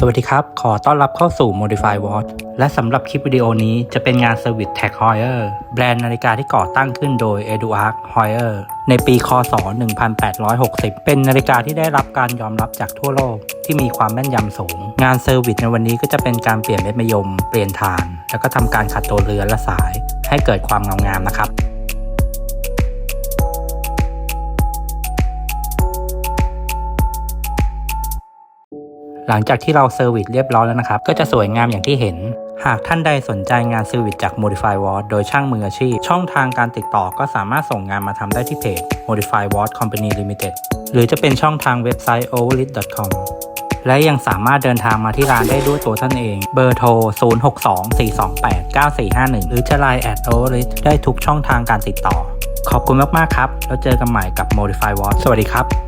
สวัสดีครับ ขอต้อนรับเข้าสู่ Modify Watch และสำหรับคลิปวิดีโอนี้จะเป็นงาน Service Tag Heuer แบรนด์นาฬิกาที่ก่อตั้งขึ้นโดย Eduard Heuer ในปี คศ 1860 เป็นนาฬิกาที่ได้รับการยอมรับจากทั่วโลกที่มีความแม่นยำสูง งานเซอร์วิสในวันนี้ก็จะเป็นการเปลี่ยนเม็ดมะยม เปลี่ยนฐาน แล้วก็ทำการขัดตัวเรือนและสาย ให้เกิดความเงางามนะครับ หลังจากที่เราเซอร์วิสเรียบร้อยแล้วนะครับ ก็จะสวยงามอย่างที่เห็น หากท่านใดสนใจงานเซอร์วิสจาก Modify Watch โดยช่างมืออาชีพ ช่องทางการติดต่อก็สามารถส่งงานมาทำได้ที่เพจ Modify Watch Company Limited หรือจะเป็นช่องทางเว็บไซต์ overlit.com และยังสามารถเดินทางมาที่ร้านได้ด้วยตัวท่านเอง เบอร์โทร 0624289451 หรือจะ Line at overlit ได้ทุกช่องทางการติดต่อ ขอบคุณมาก ๆ ครับ แล้วเจอกันใหม่กับ Modify Watch สวัสดีครับ